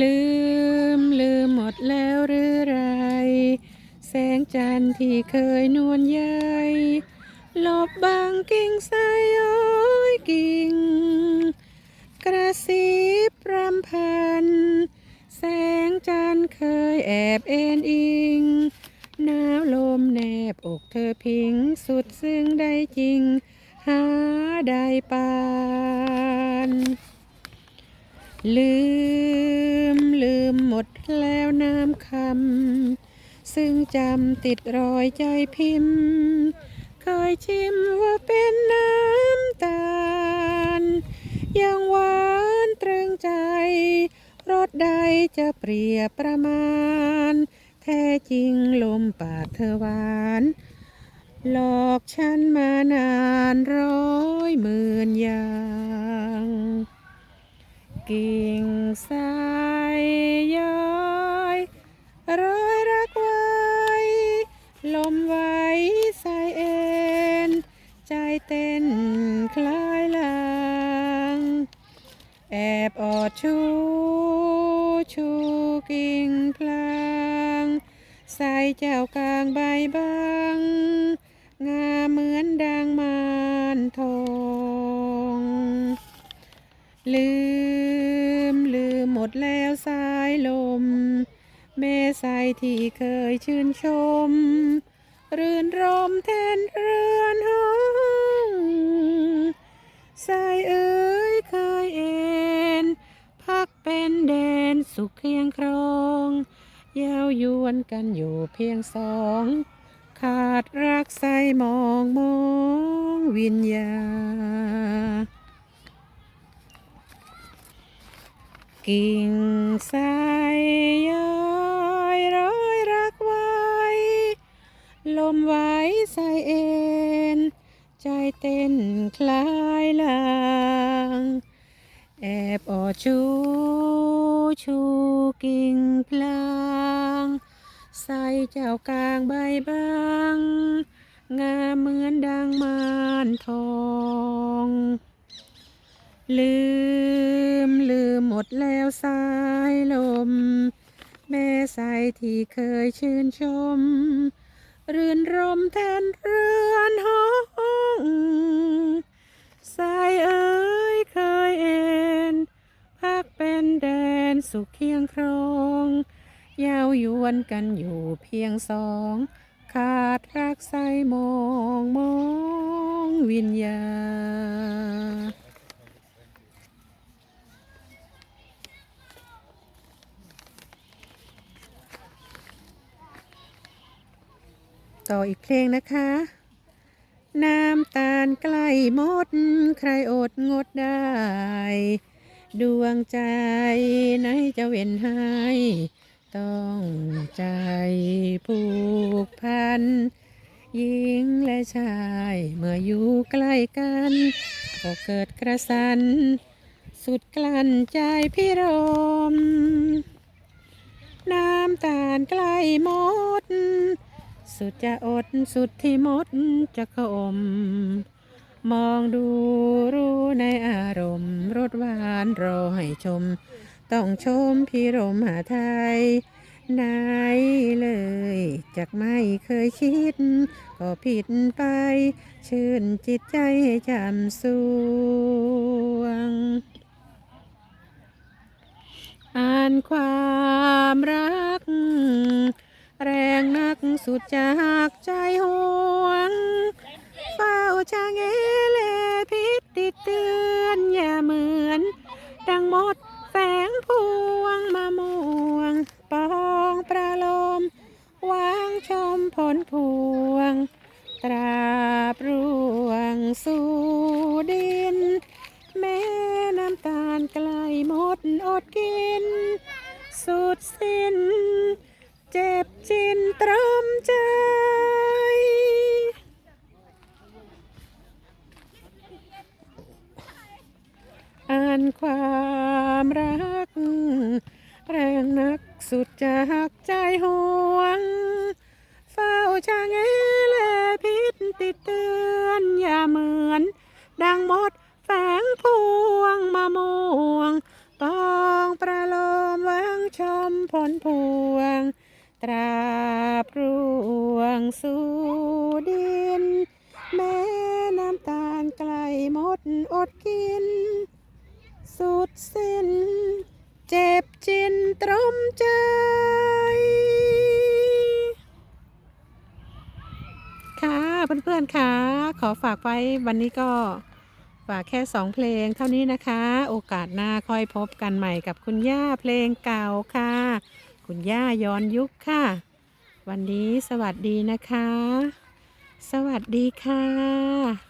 ลืมลืมหมดแล้วหรือไร แสงจันทร์ที่เคยนวลใยหลบบางกิ่งไทรย้อยกิ่ง กระซิบรำพัน แสงจันทร์เคยแอบเอ็นอิงหนาวลมแนบอกเธอพิงสุดซึ่งได้จริง หาได้ปานลืม มหมดแล้วน้ำคำ ซึ่งจำติดรอยใจพิมพ์ เคยชิมว่าเป็นน้ำตาล ยังหวานตรึงใจ รสใดจะเปรียบประมาณ แท้จริงลมปากเธอหวาน หลอกฉันมานานร้อยหมื่นอย่างกิ่งสา แอบอดชูชูกิ่งพลางใส่เจ้ากลางใบบางงามเหมือนดังมานทอง ลืมลืมหมดแล้วสายลม แม่ใสที่เคยชื่นชม รื่นรมแทนเรือนห้องสายเอ๋ยเคยเอ นสุขเคียงครองยาวยวนกันอยู่เพียงสอง ขาดรักใสมองมองวิญญาณกิ่งสายย้อยร้อยรักไว้ ลมไหวสายเอ็น ใจเต้นคลายลาง แอบออดชูชูกิ่งพลางใส่เจ้ากลางใบบางงามเหมือนดังมานทอง ลืมลืมหมดแล้วสายลม แม่ใสที่เคยชื่นชมรื่นรมแทนเรือนห้อ สุขเคียงครองยาวยวนกันอยู่เพียงสอง ขาดรักใสมองมองวิญญาต่ออีกเพลงนะคะ น้ำตาลใกล้หมด ใครอดงดได้ ดวงใจไหนจะเว้นให้ ต้องใจผูกพันหญิงและชายเมื่ออยู่ใกล้กัน ก็เกิดกระสัน สุดกลั้นใจพี่รม น้ำตาลใกล้หมด สุดจะอดสุดที่มดจะขม มองดูรู้ในอารมณ์รสหวานรอให้ชม ต้องชมพี่รมหาไทยไหนเลย จากไม่เคยคิด ก็ผิดไป ชื่นจิตใจจำสวง อ่านความรัก แรงนักสุดจากใจห่วง เฝ้าชะเงเลพิษติดเตือนอย่าเหมือน ดังมดแฝงพวงมามวง ปองประโลม วางชมผลพวง ตราบร่วงสู่ดิน แม่น้ำตาลใกลหมดอดกิน สุดสิ้น เจ็บจินตรมใจ อ่า นความรัก แรงนักสุดจากใจห่วง เฝ้าชะเงแลพิษติดเตือนอย่าเหมือน ดังมดแฝงพวงมาม่วงปองประโลมไว้ำพลพวง ตราบรวงสู่ดิน แม้น้ำตาลไกลหมดอดกิน สุดสิ้นเจ็บจินตรมใจ ค่ะเพื่อนๆค่ะ ขอฝากไว้วันนี้ก็ฝากแค่สองเพลงเท่านี้นะคะ โอกาสหน้าค่อยพบกันใหม่กับคุณย่าเพลงเก่าค่ะ คุณย่าย้อนยุคค่ะ วันนี้สวัสดีนะคะ สวัสดีค่ะ